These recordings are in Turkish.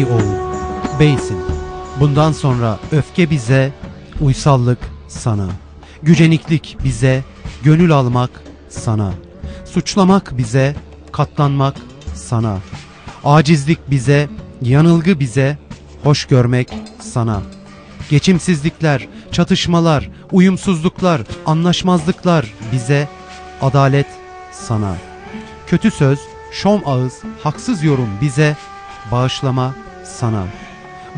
Ey oğul, beysin. Bundan sonra öfke bize, uysallık sana. Güceniklik bize, gönül almak sana. Suçlamak bize, katlanmak sana. Acizlik bize, yanılgı bize, hoş görmek sana. Geçimsizlikler, çatışmalar, uyumsuzluklar, anlaşmazlıklar bize, adalet sana. Kötü söz, şom ağız, haksız yorum bize, bağışlama sana.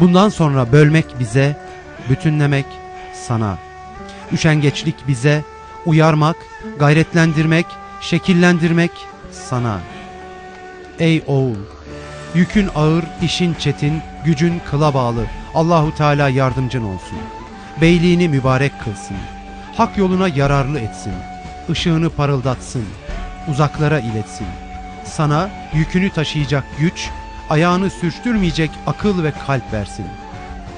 Bundan sonra bölmek bize, bütünlemek sana. Üşengeçlik bize, uyarmak, gayretlendirmek, şekillendirmek sana. Ey oğul, yükün ağır, işin çetin, gücün kıla bağlı. Allahu Teala yardımcın olsun. Beyliğini mübarek kılsın. Hak yoluna yararlı etsin. Işığını parıldatsın. Uzaklara iletsin. Sana yükünü taşıyacak güç, ayağını sürçtürmeyecek akıl ve kalp versin.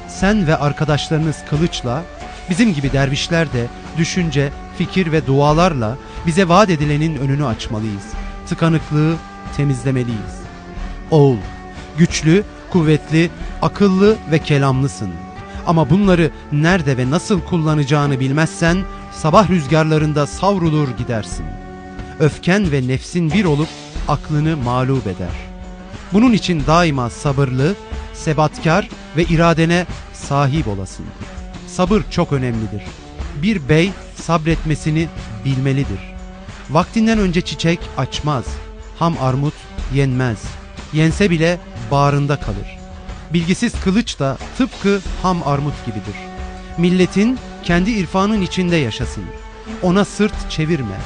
Sen ve arkadaşlarınız kılıçla, bizim gibi dervişler de düşünce, fikir ve dualarla bize vaat edilenin önünü açmalıyız. Tıkanıklığı temizlemeliyiz. Oğul, güçlü, kuvvetli, akıllı ve kelamlısın. Ama bunları nerede ve nasıl kullanacağını bilmezsen sabah rüzgarlarında savrulur gidersin. Öfken ve nefsin bir olup aklını mağlup eder. Bunun için daima sabırlı, sebatkar ve iradene sahip olasın. Sabır çok önemlidir. Bir bey sabretmesini bilmelidir. Vaktinden önce çiçek açmaz. Ham armut yenmez. Yense bile bağrında kalır. Bilgisiz kılıç da tıpkı ham armut gibidir. Milletin kendi irfanın içinde yaşasın. Ona sırt çevirme.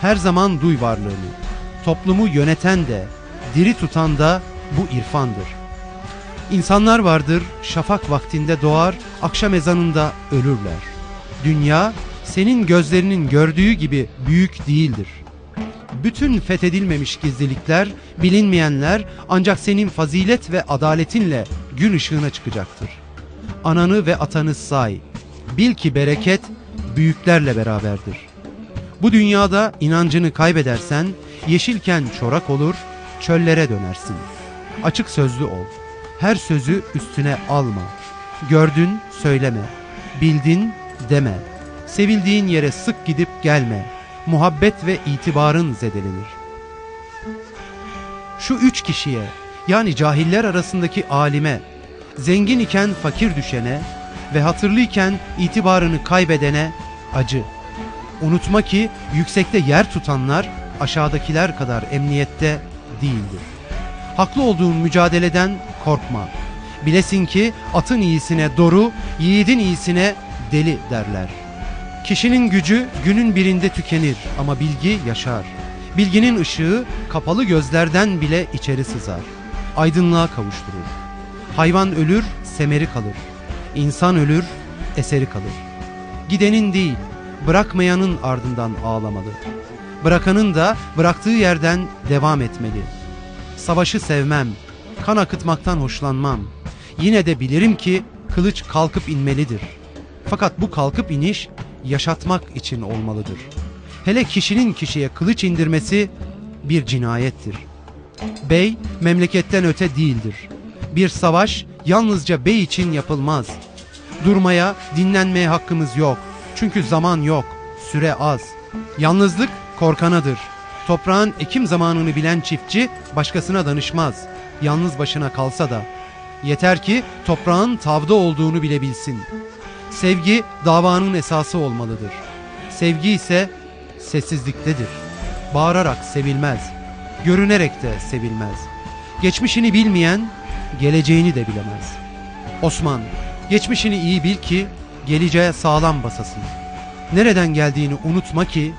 Her zaman duy varlığını. Toplumu yöneten de, diri tutan da bu irfandır. İnsanlar vardır, şafak vaktinde doğar, akşam ezanında ölürler. Dünya, senin gözlerinin gördüğü gibi büyük değildir. Bütün fethedilmemiş gizlilikler, bilinmeyenler ancak senin fazilet ve adaletinle gün ışığına çıkacaktır. Ananı ve atanı say. Bil ki bereket büyüklerle beraberdir. Bu dünyada inancını kaybedersen, yeşilken çorak olur, çöllere dönersin. Açık sözlü ol. Her sözü üstüne alma. Gördün söyleme. Bildin deme. Sevildiğin yere sık gidip gelme. Muhabbet ve itibarın zedelenir. Şu üç kişiye yani cahiller arasındaki alime, zengin iken fakir düşene ve hatırlıyken itibarını kaybedene acı. Unutma ki yüksekte yer tutanlar aşağıdakiler kadar emniyette değildir. Haklı olduğun mücadeleden korkma. Bilesin ki atın iyisine doru, yiğidin iyisine deli derler. Kişinin gücü günün birinde tükenir ama bilgi yaşar. Bilginin ışığı kapalı gözlerden bile içeri sızar. Aydınlığa kavuşturur. Hayvan ölür, semeri kalır. İnsan ölür, eseri kalır. Gidenin değil, bırakmayanın ardından ağlamalı. Bırakanın da bıraktığı yerden devam etmeli. Savaşı sevmem, kan akıtmaktan hoşlanmam. Yine de bilirim ki kılıç kalkıp inmelidir. Fakat bu kalkıp iniş yaşatmak için olmalıdır. Hele kişinin kişiye kılıç indirmesi bir cinayettir. Bey memleketten öte değildir. Bir savaş yalnızca bey için yapılmaz. Durmaya, dinlenmeye hakkımız yok. Çünkü zaman yok, süre az. Yalnızlık korkanadır. Toprağın ekim zamanını bilen çiftçi başkasına danışmaz. Yalnız başına kalsa da. Yeter ki toprağın tavda olduğunu bilebilsin. Sevgi davanın esası olmalıdır. Sevgi ise sessizliktedir. Bağırarak sevilmez. Görünerek de sevilmez. Geçmişini bilmeyen geleceğini de bilemez. Osman, geçmişini iyi bil ki geleceğe sağlam basasın. Nereden geldiğini unutma ki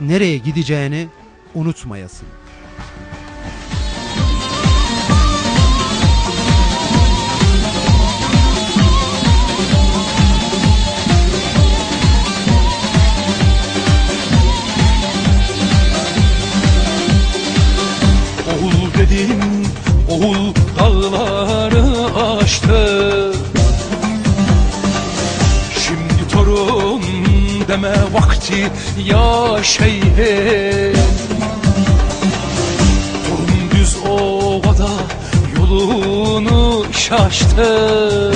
nereye gideceğini unutmayasın. Oğul dedim, oğul dağları aştı Şimdi torun deme vakti ya şeyhim yolunu şaştı.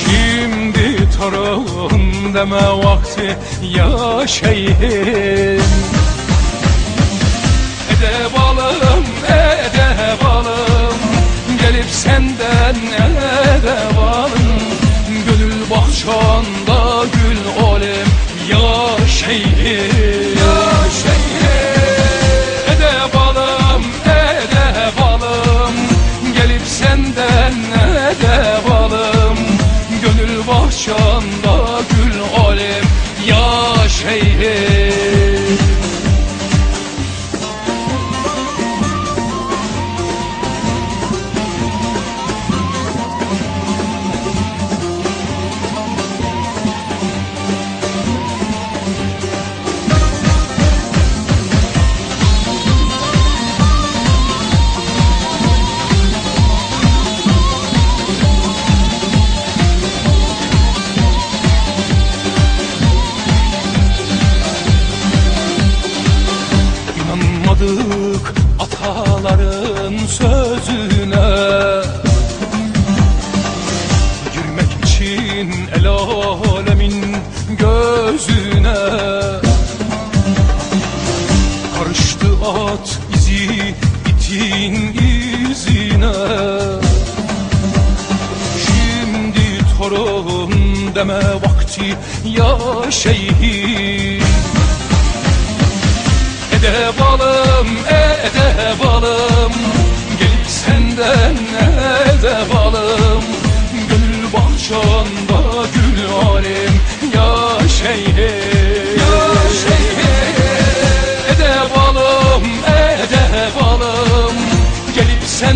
Şimdi torun deme vakti ya şeyhim. Ede balım, ede balım Gelip senden ede balım Gönül bahçanda gül olim Gönül gözüne. Karıştı at izi itin izine. Şimdi torun deme vakti ya şeyhim Ede balım, ede balım Gelip senden ede balım Gönül bahçanda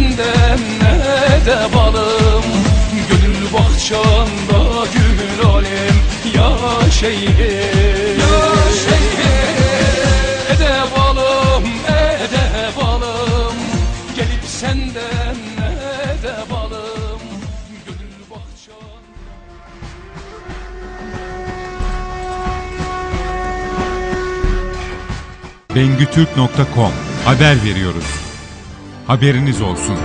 Senden ede balım Gönül bahçanda gül alim Ya şeyhim Ya şeyhim Ede balım, ede balım Gelip senden Bengütürk.com haber veriyoruz. Haberiniz olsun.